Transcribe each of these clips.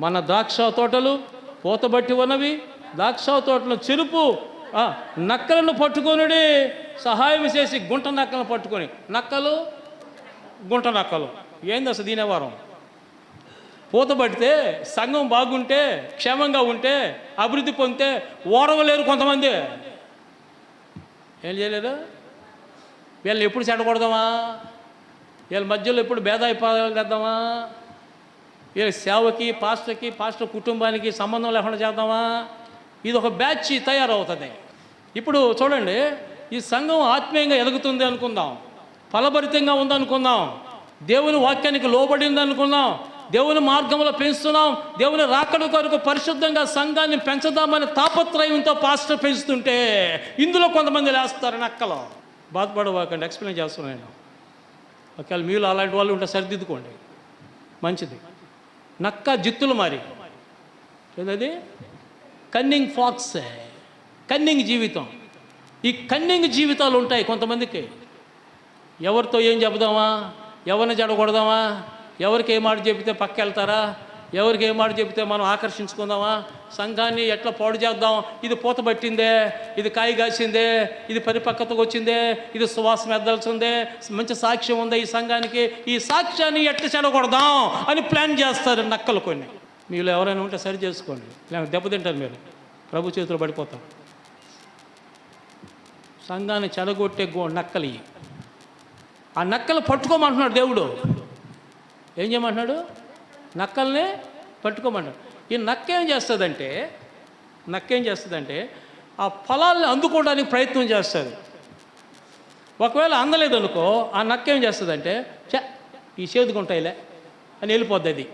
మన ద్రాక్ష తోటలు పూతబట్టి ఉన్నవి. ద్రాక్ష తోటలు చెరుపు నక్కలను పట్టుకొని సహాయం చేసి గుంట నక్కలను పట్టుకొని. నక్కలు గుంట నక్కలు. ఏంది అసలు దీని పూతబడితే సంఘం బాగుంటే క్షేమంగా ఉంటే అభివృద్ధి పొందితే ఓడవలేరు కొంతమంది. ఏం చేయలేరు వీళ్ళని ఎప్పుడు చెడగొడదామా? వీళ్ళ మధ్యలో ఎప్పుడు భేదాభిప్రాయాలు చేద్దామా సేవకి పాస్టర్కి పాస్టర్ కుటుంబానికి సంబంధం లేకుండా చేద్దామా? ఇది ఒక బ్యాచ్ తయారవుతుంది. ఇప్పుడు చూడండి ఈ సంఘం ఆత్మీయంగా ఎదుగుతుంది అనుకుందాం. ఫలభరితంగా ఉందనుకుందాం. దేవుని వాక్యానికి లోబడింది అనుకుందాం. దేవుని మార్గంలో పెంచుతున్నాం. దేవుని రాకడ కొరకు పరిశుద్ధంగా సంఘాన్ని పెంచుదామని తాపత్రయంతో పాస్టర్ పెంచుతుంటే ఇందులో కొంతమంది లేస్తారు నక్కలో. బాధపడవాకండి ఎక్స్ప్లెయిన్ చేస్తున్నాను నేను. ఒకవేళ మీలో అలాంటి వాళ్ళు ఉంటే సరిదిద్దుకోండి. మంచిది. నక్క జిత్తులు మరి. ఏదది? Cunning pox. కన్నింగ్ జీవితం. ఈ కన్నింగ్ జీవితాలు ఉంటాయి కొంతమందికి. ఎవరితో ఏం చెబుదామా? ఎవరిని జడగొడదామా? ఎవరికి ఏ మాట చెబితే పక్క వెళ్తారా ఎవరికి ఏ మాట చెబితే మనం ఆకర్షించుకుందామా? సంఘాన్ని ఎట్లా పాడు చేద్దాం? ఇది పూత పట్టిందే ఇది కాయ కాసిందే ఇది పరిపక్వతకు వచ్చిందే ఇది సువాసన ఎద్దాల్సిందే మంచి సాక్ష్యం ఉందే ఈ సంఘానికి? ఈ సాక్ష్యాన్ని ఎట్లా చెడగొడదాం అని ప్లాన్ చేస్తారు నక్కలు కొన్ని. మీలో ఎవరైనా ఉంటే సరి చేసుకోండి. లేకపోతే దెబ్బతింటారు మీరు. ప్రభు చేతిలో పడిపోతాం. సంఘాన్ని చెడగొట్టే గో నక్కలి. ఆ నక్కలు పట్టుకోమంటున్నాడు దేవుడు. ఏం చేయమంటున్నాడు? నక్కల్ని పట్టుకోమన్నాడు ఈ నక్క ఏం చేస్తుందంటే నక్క ఏం చేస్తుందంటే ఆ ఫలాల్ని అందుకోవడానికి ప్రయత్నం చేస్తుంది. ఒకవేళ అందలేదనుకో ఆ నక్క ఏం చేస్తుందంటే చ ఈ చేదుకుంటాయిలే అని వెళ్ళిపోద్ది అది.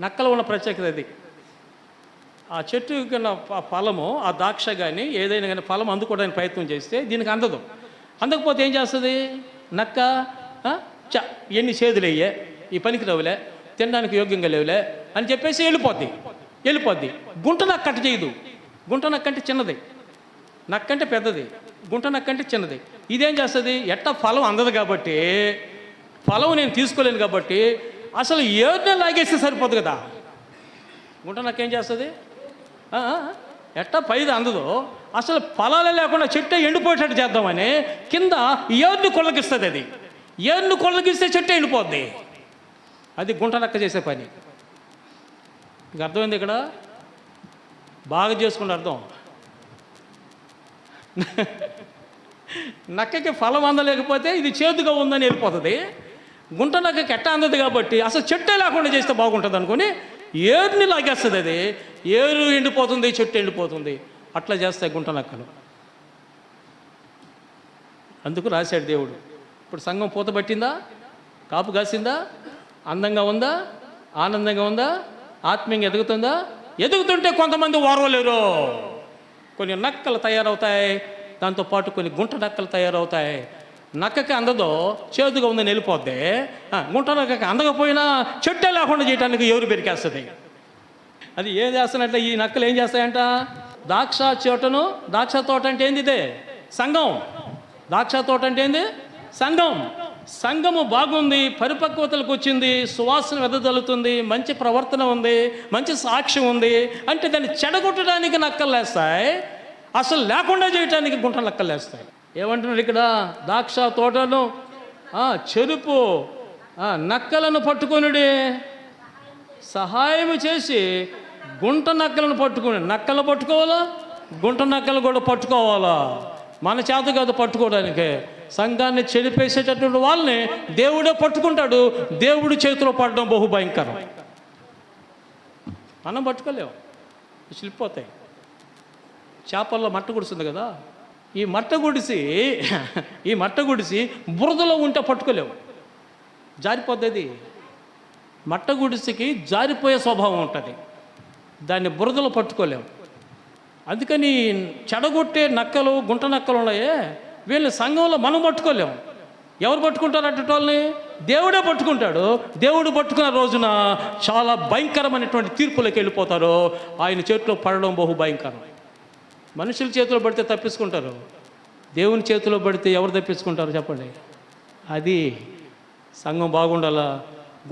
నక్కలో ఉన్న ప్రత్యేకత అది. ఆ చెట్టు కన్నా ఫలము ఆ దాక్ష కానీ ఏదైనా కానీ ఫలం అందుకోవడానికి ప్రయత్నం చేస్తే దీనికి అందదు. అందకపోతే ఏం చేస్తుంది? నక్క చ ఎన్ని చేదులయ్యే? ఈ పనికి రావులే తినడానికి యోగ్యంగా లేవులే అని చెప్పేసి వెళ్ళిపోద్ది. వెళ్ళిపోద్ది. గుంట నక్క చేయదు. గుంట నక్కంటే చిన్నది. నక్కంటే పెద్దది. గుంట నక్కంటే చిన్నది. ఇదేం చేస్తుంది? ఎట్ట ఫలం అందదు కాబట్టి ఫలం నేను తీసుకోలేను కాబట్టి అసలు ఏదైనా లాగేస్తే సరిపోదు కదా. గుంట నక్కేం చేస్తుంది? ఎట్ట ఎట్టా పైది అందదు. అసలు ఫలాలే లేకుండా చెట్టు ఎండిపోయేటట్టు చేద్దామని కింద ఏర్ని కొల్లకిస్తుంది అది. ఏర్ని కొల్లకిస్తే చెట్టు ఎండిపోద్ది. అది గుంటనక్క చేసే పని. మీకు అర్థమైంది ఇక్కడ? బాగా చేసుకుంటే అర్థం. నక్కకి ఫలం అందలేకపోతే ఇది చేతుగా ఉందని వెళ్ళిపోతుంది. గుంట నక్కకి ఎట్ట అందదు కాబట్టి అసలు చెట్టే లేకుండా చేస్తే బాగుంటుంది అనుకుని ఏరుని లాగేస్తుంది అది. ఏరు ఎండిపోతుంది చెట్టు ఎండిపోతుంది. అట్లా చేస్తాయి గుంట నక్కలు. అందుకు రాశాడు దేవుడు. ఇప్పుడు సంఘం పూత పట్టిందా? కాపు కాసిందా? అందంగా ఉందా? ఆనందంగా ఉందా? ఆత్మీయంగా ఎదుగుతుందా? ఎదుగుతుంటే కొంతమంది ఓర్వలేరు. కొన్ని నక్కలు తయారవుతాయి దాంతోపాటు కొన్ని గుంట నక్కలు తయారవుతాయి. నక్కకి అందదో చేదుగా ఉందని వెళ్ళిపోద్ది. గుంట నక్కకి అందకపోయినా చెట్టే లేకుండా చేయడానికి ఎవరు పెరికేస్తుంది అది ఏం చేస్తానంటే ఈ నక్కలు ఏం చేస్తాయంట? దాక్ష చెట్టును ద్రాక్ష తోట అంటే ఏంది ఇదే? సంఘం. దాక్ష తోట అంటే ఏంది? సంఘం. సంఘము బాగుంది పరిపక్వతలకు వచ్చింది సువాసన వెదజల్లుతుంది మంచి ప్రవర్తన ఉంది మంచి సాక్ష్యం ఉంది అంటే దాన్ని చెడగొట్టడానికి నక్కలు లేస్తాయి అసలు లేకుండా చేయడానికి గుంట నక్కలు లేస్తాయి ఏమంటున్నారు ఇక్కడ? ద్రాక్ష తోటను చెరుపు నక్కలను పట్టుకొనుడి సహాయం చేసి గుంట నక్కలను పట్టుకుని నక్కలు పట్టుకోవాలా? గుంట నక్కలు కూడా పట్టుకోవాలా? మన చేత కాదు పట్టుకోవడానికి. సంఘాన్ని చెడిపేసేటటువంటి వాళ్ళని దేవుడే పట్టుకుంటాడు. దేవుడి చేతిలో పడడం బహు భయంకరం. మనం పట్టుకోలేము స్లిప్ అవుతాయి చేపల్లో మట్ట గుడిసింది కదా? ఈ మట్ట గుడిసి ఈ మట్ట గుడిసి బురదలో ఉంటే పట్టుకోలేవు జారిపోతుంది మట్ట గుడిసికి జారిపోయే స్వభావం ఉంటుంది. దాన్ని బురదలో పట్టుకోలేము అందుకని చెడగొట్టే నక్కలు గుంట నక్కలు ఉన్నాయే. వీళ్ళు సంఘంలో మనం పట్టుకోలేము. ఎవరు పట్టుకుంటారు అట్టటోళ్ళని దేవుడే పట్టుకుంటాడు. దేవుడు పట్టుకున్న రోజున చాలా భయంకరమైనటువంటి తీర్పులకు వెళ్ళిపోతారు. ఆయన చేతిలో పడడం బహు భయంకరం. మనుషుల చేతిలో పడితే తప్పించుకుంటారు. దేవుని చేతిలో పడితే ఎవరు తప్పించుకుంటారు చెప్పండి? అది సంఘం బాగుండాలా?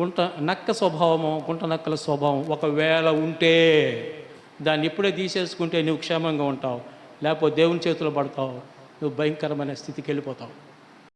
గుంట నక్క స్వభావము గుంట నక్కల స్వభావం ఒకవేళ ఉంటే దాన్ని ఇప్పుడే తీసేసుకుంటే నువ్వు క్షేమంగా ఉంటావు. లేకపోతే దేవుని చేతిలో పడతావు. నువ్వు భయంకరమైన స్థితికి వెళ్ళిపోతావు.